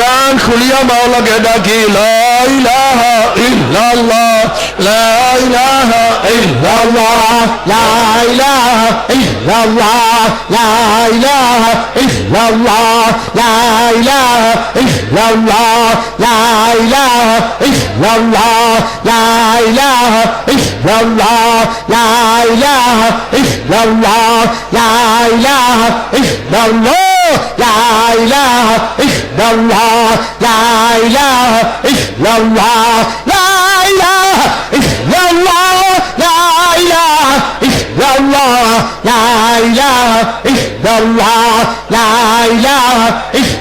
প্রাণ খুলিয়া মাওলাকে ডাকি, লাইলাহা ইল্লাল্লাহ লাইলাহা ইল্লাল্লাহ লাইলাহা ইল্লাল্লাহ লাইলাহা ইল্লাল্লাহ লাইলাহা ইল্লাল্লাহ লাইলাহা ইল্লাল্লাহ লাইলাহা ইল্লাল্লাহ লাইলাহা ইল্লাল্লাহ লাইলাহা ইল্লাল্লাহ। লাইলা ইসলাল্লাহ লাইলা ইসলাল্লাহ লাইলা ইসলাল্লাহ লাইলা ইসলাল্লাহ লাইলা ইসলাল্লাহ লাইলা ইস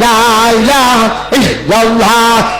لا إله إلا الله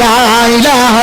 লা ইলাহা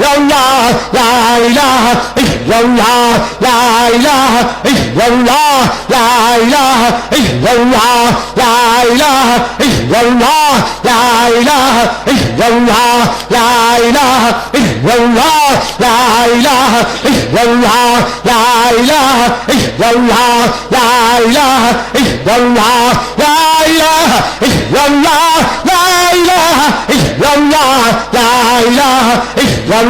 lòng la la la lòng la la la lòng la la la lòng la la la lòng la la la lòng la la la lòng la la la lòng la la la lòng la la la lòng la la la lòng la la la lòng la la la lòng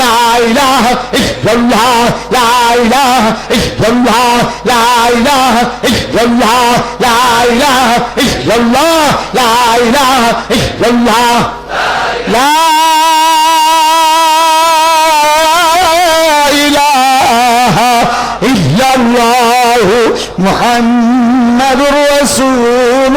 লাইলা ইসলাল্লাহ লাইলা ইসলাল্লাহ লাইলা ইসলাল্লাহ লাইলা ইসলাল্লাহ লাইলা ইসলাল্লাহ লাইলা ইসলাল্লাহ মুহাম্মাদুর রাসূলুল্লাহ।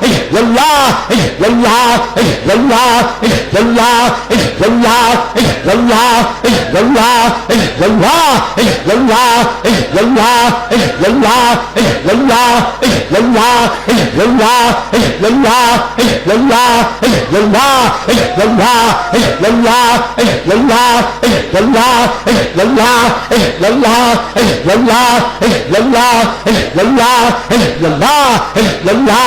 la la la la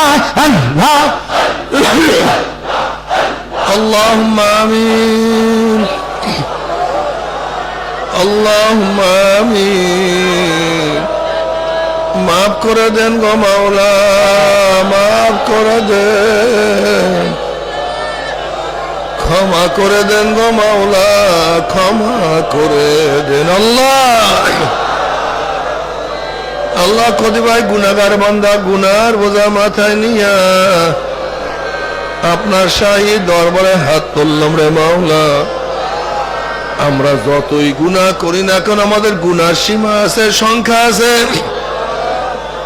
Allah, Allah. اللهم آمين اللهم آمين মাফ করে দেন গো মাওলা মাফ করে দেন ক্ষমা করে দেন গো মাওলা ক্ষমা করে দেন আল্লাহ আল্লাহ কতিবাই গুনাগার বান্দা গুনার বোঝা মাথায় নিয়া। আপনার শাহী দরবারে হাত তুললাম রে মাওলা। আমরা যতই গুনাহ করি না কেন, আমাদের গুনার সীমা আছে, সংখ্যা আছে।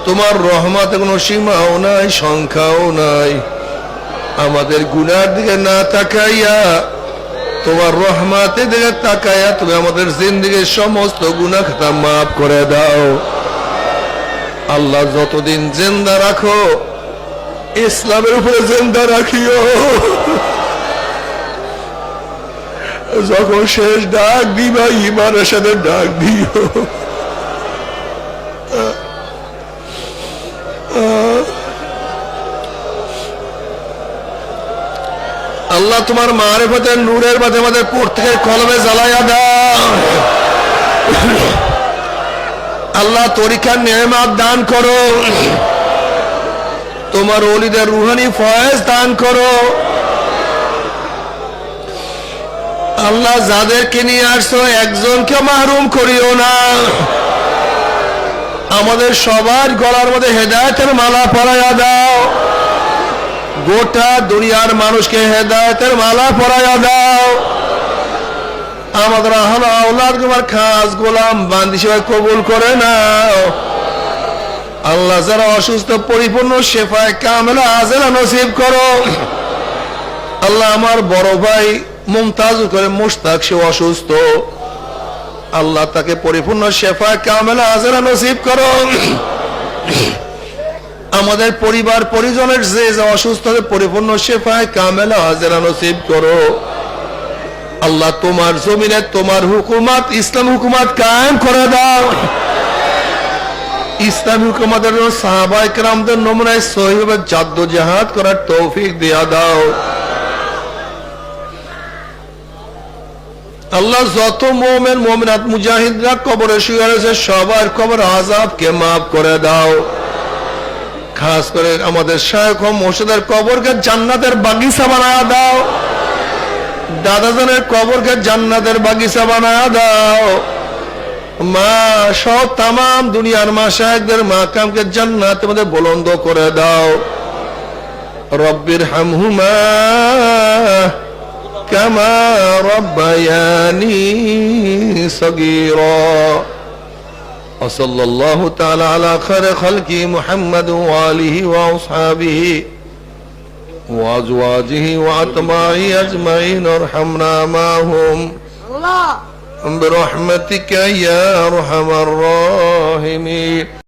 তোমার রহমাতে কোনো সীমাও নাই, সংখ্যাও নাই। আমাদের গুনার দিকে না তাকাইয়া, তোমার রহমাতে দিকে তাকাইয়া তুমি আমাদের জিন্দিগির সমস্ত গুনাহ খাতা মাফ করে দাও। আল্লাহ যতদিন জেন্দা রাখো, ইসলামের উপরে জেন্দা রাখিও। যখন শেষ ডাক দিবা ইমানের সাথে ডাক দিও। আল্লাহ তোমার মারেফতের নূরের মাঝে আমাদের প্রত্যেকের কলমে জ্বালাইয়া দাও আল্লাহ তরিকার নেমাত দান করো। তোমার অলিদের রুহানি ফয়েজ দান করো। আল্লাহ যাদেরকে নিয়ে আসছো একজনকে মাহরুম করিও না। আমাদের সবার গলার মধ্যে হেদায়তের মালা পরাইয়া দাও। গোটা দুনিয়ার মানুষকে হেদায়তের মালা পরাইয়া দাও। আমাদের আহল আওলাদ তোমার খাস গোলাম বান্দি সেবা কবুল করে নাও। আল্লাহ যারা অসুস্থ, পরিপূর্ণ, শেফায় কামেলা, আজেলা নসিব করো। আল্লাহ আমার বড় ভাই মুমতাজ করে মুস্তাক সে অসুস্থ। আল্লাহ তাকে পরিপূর্ণ শেফা কামেলা, আজেলা নসিব করো। আমাদের পরিবার, পরিজনের যে অসুস্থ, পরিপূর্ণ, শেফায় কামেলা হাজেরা নসিব করো। আল্লাহ, তোমার জমিনে তোমার হুকুমাত, ইসলাম হুকুমাত কায়েম করে দাও। ইসলাম হুকুমাতের জন্য সাহাবাই কেরামদের নমুনায় সহিভাবে জাদ্দ জাহাদ করার তৌফিক দেয়া দাও। আল্লাহ, যত মোমেন, মোমিনাত, মুজাহিদরা কবরে শুয়ে রয়েছে, সবার কবর আজাবকে মাফ করে দাও। খাস করে আমাদের শায়খ মোর্শেদের কবরকে জান্নাতের বাগিচা বানায় দাও। দাদাজনের কবরকে জান্নাতের বাগিচা বানায় দাও মা সব তাম দুনিয়ার মা শাহেকদের মা কামকে জান্নাতের মধ্যে বলন্দ করে দাও রব্বির হামহুমা كما ربياني صغيرا وصلى الله تعالى على خير خلقه محمد وآله وأصحابه وأزواجه وأتباعه أجمعين ارحمنا معهم. برحمتك يا أرحم الراحمين.